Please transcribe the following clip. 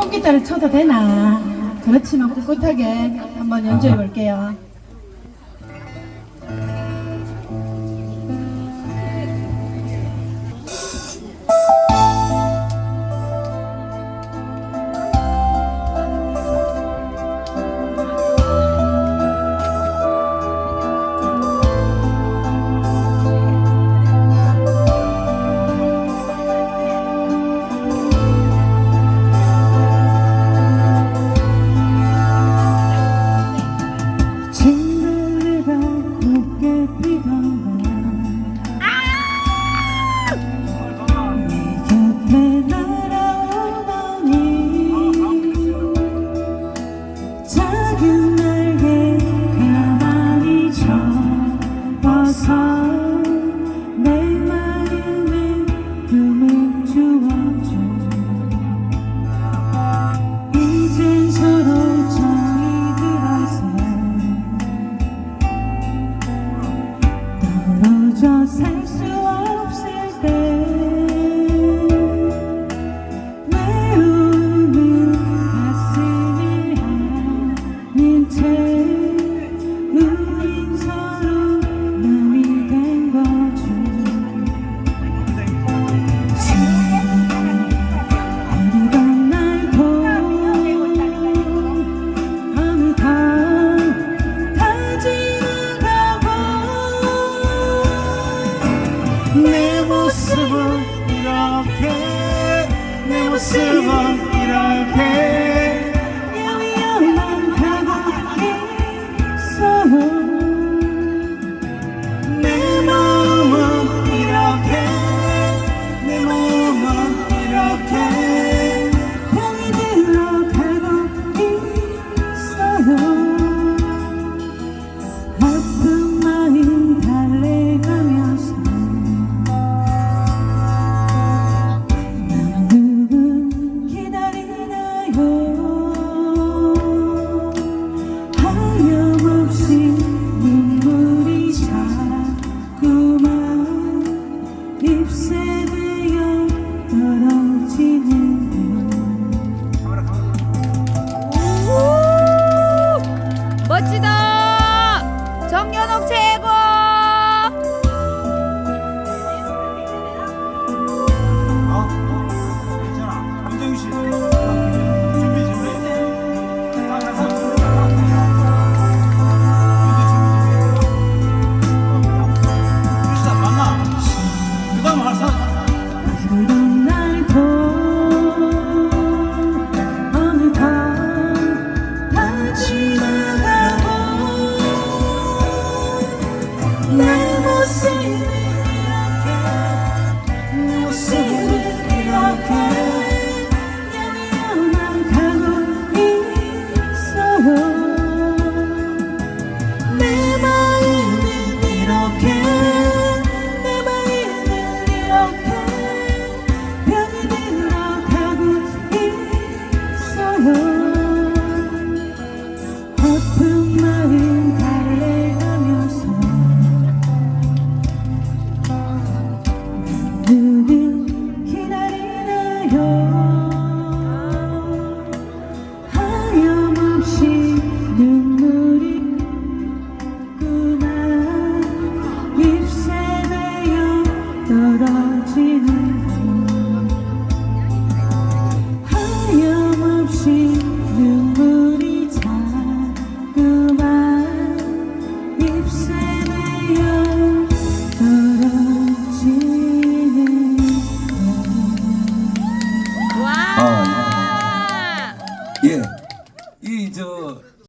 통기타를 쳐도 되나? 그렇지만 꿋꿋하게 한번 연주해 볼게요. has sığmam We've said. 울어지는